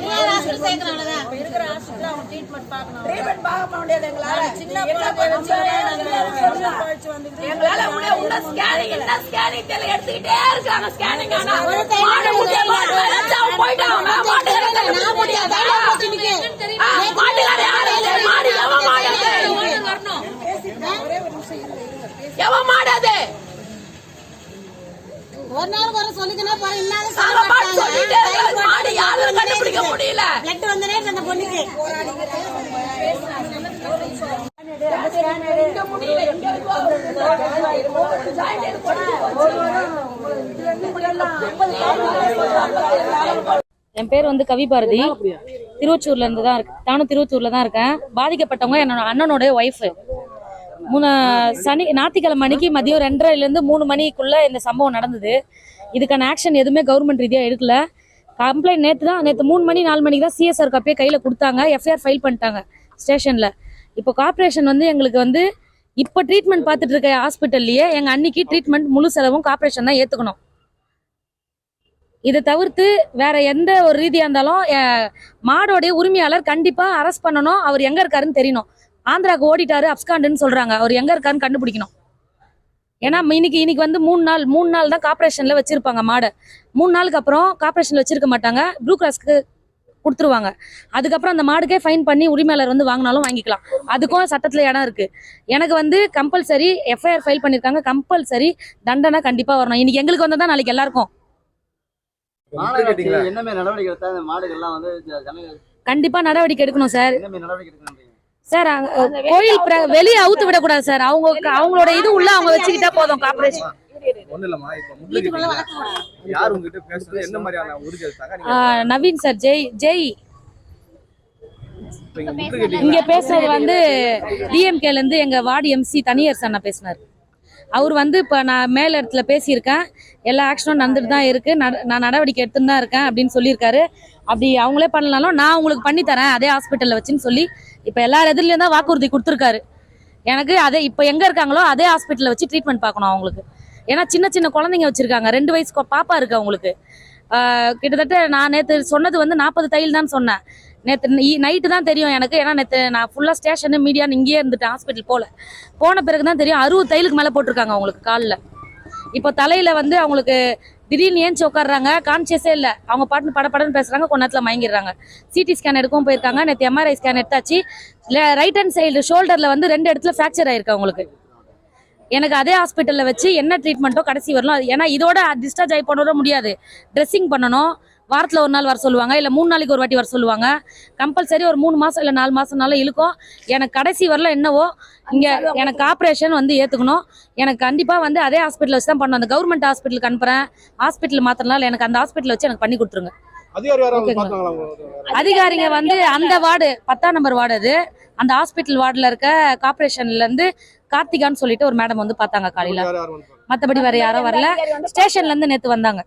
தனியார் சேர்க்கணும் அவ்வளவுதான் இப்ப இருக்கிற ஹாஸ்பிட்டல் அவங்க ட்ரீட்மெண்ட் பார்க்கணும். ட்ரீட்மெண்ட் பார்க்க முடியாது எங்களால. சின்ன பிள்ளை பழிச்சு வந்துக்குது எங்களால முடிய உள்ள ஸ்கேனிங் என்ன ஸ்கேனிங் தெரியல. எடுத்துக்கிட்டே இருக்காங்க. ஸ்கேனிங் ஆனா ஒரு தைலம் மாடு முட்டை மாடு வளர்த்து அவங்க போயிட்டாங்க நான் முடியாது தைலம் போட்டு நிக்கு. ஆ, மாட்டுக்காரன் யாரு இது? மாடு எவன் மாடு அது? எவன் மாடு அது? ஒரு நாள் குறை சொல்லிக்கணும் போற பிளட் வந்த அந்த பொண்ணுக்கு. என் பேர் வந்து கவி பாரதி திருவச்சூர்ல இருந்து தான் இருக்கு. நானும் திருவச்சூர்ல தான் இருக்கேன். பாதிக்கப்பட்டவங்க என்னோட அண்ணனோட ஒய்ஃபு மூணு சனி ஞாயிற்றுக்கிழமை அன்னைக்கு மதியம் ரெண்டரைல இருந்து மூணு மணிக்குள்ள இந்த சம்பவம் நடந்தது. இதுக்கான ஆக்ஷன் எதுவுமே கவர்மெண்ட் ரீதியா எடுக்கல. கம்ப்ளைண்ட் நேற்று தான் நேற்று மூணு மணி நாலு மணிக்கு தான் சிஎஸ்ஆர் கப்பே கையில் கொடுத்தாங்க. எஃப்ஐஆர் ஃபைல் பண்ணிட்டாங்க ஸ்டேஷனில். இப்போ கார்ப்ரேஷன் வந்து எங்களுக்கு வந்து இப்போ ட்ரீட்மெண்ட் பார்த்துட்டு இருக்க ஹாஸ்பிட்டல்லையே எங்கள் அன்னைக்கு ட்ரீட்மெண்ட் முழு செலவும் கார்ப்பரேஷன் தான் ஏற்றுக்கணும் இதை தவிர்த்து வேற எந்த ஒரு ரீதியாக இருந்தாலும் மாடோடைய உரிமையாளர் கண்டிப்பாக அரெஸ்ட் பண்ணணும். அவர் எங்கே இருக்காருன்னு தெரியணும். ஆந்திராவுக்கு ஓடிட்டாரு அப்ஸ்காண்டுன்னு சொல்கிறாங்க அவர் எங்கே இருக்காருன்னு கண்டுபிடிக்கணும். ஏன்னா இன்னைக்கு இன்னைக்கு வந்து மூணு நாள் மூணு நாள் தான் கார்ப்பரேஷன்ல வச்சிருப்பாங்க மாடை. மூணு நாளுக்கு அப்புறம் கார்ப்பரேஷன்ல வச்சிருக்க மாட்டாங்க. ப்ளூ கிராஸ்க்கு கொடுத்துருவாங்க. அதுக்கப்புறம் அந்த மாடுக்கே ஃபைன் பண்ணி உரிமையாளர் வந்து வாங்கினாலும் வாங்கிக்கலாம். அதுக்கும் சட்டத்துல இடம் இருக்கு. எனக்கு வந்து கம்பல்சரி எஃப்ஐஆர் ஃபைல் பண்ணிருக்காங்க. கம்பல்சரி தண்டனை கண்டிப்பா வரணும். இன்னைக்கு எங்களுக்கு வந்தா நாளைக்கு எல்லாருக்கும். கண்டிப்பா நடவடிக்கை எடுக்கணும் சார் சார் கோயில் வெளியே அவுத்து விடக்கூடாது சார். அவங்க அவங்களோட இது உள்ள அவங்க வச்சுக்கிட்டா போதும் கார்பரேஷன் நீங்க நவீன் சார் ஜெய் ஜெய். இங்க பேசுறது வந்து டிஎம்கேல இருந்து எங்க வார்டு எம்சி தனியர் அண்ணா பேசினார். அவர் வந்து இப்போ நான் மேல் இடத்துல பேசியிருக்கேன். எல்லா ஆக்ஷனும் நடந்துட்டு தான் இருக்கு. நட- நான் நடவடிக்கை எடுத்துன்னு தான் இருக்கேன் அப்படின்னு சொல்லியிருக்காரு. அப்படி அவங்களே பண்ணலாலும் நான் உங்களுக்கு பண்ணி தரேன். அதே ஹாஸ்பிட்டலில் வச்சுன்னு சொல்லி இப்போ எல்லா எதிரிலையும் தான் வாக்குறுதி கொடுத்துருக்காரு. எனக்கு அதே இப்போ எங்கே இருக்காங்களோ அதே ஹாஸ்பிட்டலில் வச்சு ட்ரீட்மெண்ட் பார்க்கணும் அவங்களுக்கு. ஏன்னா சின்ன சின்ன குழந்தைங்க வச்சுருக்காங்க. ரெண்டு வயசு பாப்பா இருக்கு அவங்களுக்கு. கிட்டத்தட்ட நான் நேற்று சொன்னது வந்து நாற்பது தையல் தான் சொன்னேன். நேற்று நைட்டு தான் தெரியும் எனக்கு. ஏன்னா நேற்று நான் ஃபுல்லாக ஸ்டேஷனு மீடியான்னு இங்கேயே இருந்துட்டேன் ஹாஸ்பிட்டல் போல. போன பிறகு தான் தெரியும் அறுபது தையலுக்கு மேலே போட்டிருக்காங்க அவங்களுக்கு காலில். இப்போ தலையில் வந்து அவங்களுக்கு திடீர்னு ஏஞ்சி உட்காடுறாங்க கான்சியஸே இல்லை. அவங்க பாட்டு படன்னு பேசுகிறாங்க கொஞ்ச நேரத்தில் மயங்கிடுறாங்க. சிடி ஸ்கேன் எடுக்கவும் போயிருக்காங்க நேற்று எம்ஆர்ஐ ஸ்கேன் எடுத்தாச்சு. ரைட் ஹேண்ட் சைடு ஷோல்டரில் வந்து ரெண்டு இடத்துல ஃப்ராக்சர் ஆயிருக்கு அவங்களுக்கு. எனக்கு அதே ஹாஸ்பிட்டலில் வச்சு என்ன ட்ரீட்மெண்ட்டோ கடைசி வரலாம். அது ஏன்னா இதோட டிஸ்சார்ஜ் ஆகி போனோட முடியாது. ட்ரெஸ்ஸிங் பண்ணணும். வாரத்தில் ஒரு நாள் வர சொல்லுவாங்க இல்லை மூணு நாளைக்கு ஒரு வாட்டி வர சொல்லுவாங்க. கம்பல்சரி ஒரு மூணு மாதம் இல்லை நாலு மாதம்னால இழுக்கும். எனக்கு கடைசி வரல என்னவோ இங்கே எனக்கு ஆப்ரேஷன் வந்து ஏற்றுக்கணும் எனக்கு கண்டிப்பாக வந்து அதே ஹாஸ்பிட்டல் வச்சு தான் பண்ணணும் அந்த கவர்மெண்ட் ஹாஸ்பிட்டலுக்கு அனுப்புகிறேன் ஹாஸ்பிட்டல் மாத்திரனால எனக்கு அந்த ஹாஸ்பிட்டல் வச்சு எனக்கு பண்ணி கொடுத்துருங்க. அதிகாரிங்க வந்து அந்த வார்டு பத்தாம் நம்பர் வார்டு அது. அந்த ஹாஸ்பிட்டல் வார்டில் இருக்க கார்ப்பரேஷன்ல இருந்து கார்த்திகான்னு சொல்லிட்டு ஒரு மேடம் வந்து பார்த்தாங்க காலையில. யார் யார் மற்றபடி வேற யாரும் வரல. ஸ்டேஷன்ல இருந்து நேத்து வந்தாங்க.